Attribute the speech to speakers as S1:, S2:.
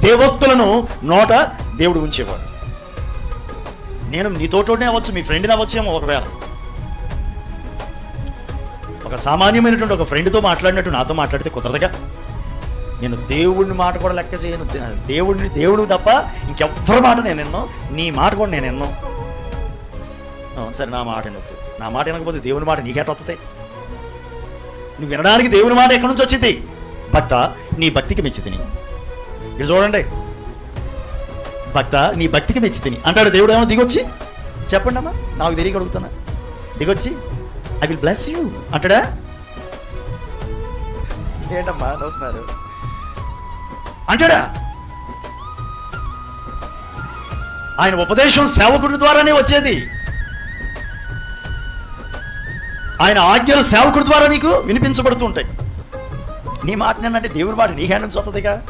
S1: దేవోక్తులను నోట దేవుడు ఉంచేవాడు. నేను నీతోటోనే అవ్వచ్చు మీ ఫ్రెండ్ని అవ్వచ్చేమో ఒకవేళ. ఒక సామాన్యమైనటువంటి ఒక ఫ్రెండ్తో మాట్లాడినట్టు నాతో మాట్లాడితే కుదరదుగా. నేను దేవుడిని మాట కూడా లెక్క చేయను. దే- దేవుడిని దేవుడు తప్ప ఇంకెవ్వరి మాట నేను ఎన్నో నీ మాట కూడా నేను ఎన్నో. అవును సరే నా మాట వినొద్దు. నా మాట వినకపోతే దేవుని మాట నీకెట వస్తుంది నువ్వు వినడానికి దేవుని మాట ఎక్కడి నుంచి వచ్చింది? భక్త నీ భక్తికి మెచ్చి ఇది చూడండి. భక్త నీ భక్తికి మెచ్చి తిని. అంటాడు దేవుడు ఏమో దిగొచ్చి? చెప్పండి అమ్మా నాకు తెలియక అడుగుతున్నా. దిగొచ్చి. ఐ విల్ బ్లెస్ యూ అంటాడా? ఏంటమ్మా నవ్వుతున్నారు అంటాడా? ఆయన ఉపదేశం సేవకుడి ద్వారానే వచ్చేది. ఆయన ఆజ్ఞలు సేవకుడి ద్వారా నీకు వినిపించబడుతూ ఉంటాయి. నీ మాట నేనంటే దేవుడి మాట నీ హ్యాండ్ నుంచి వస్తుందిగా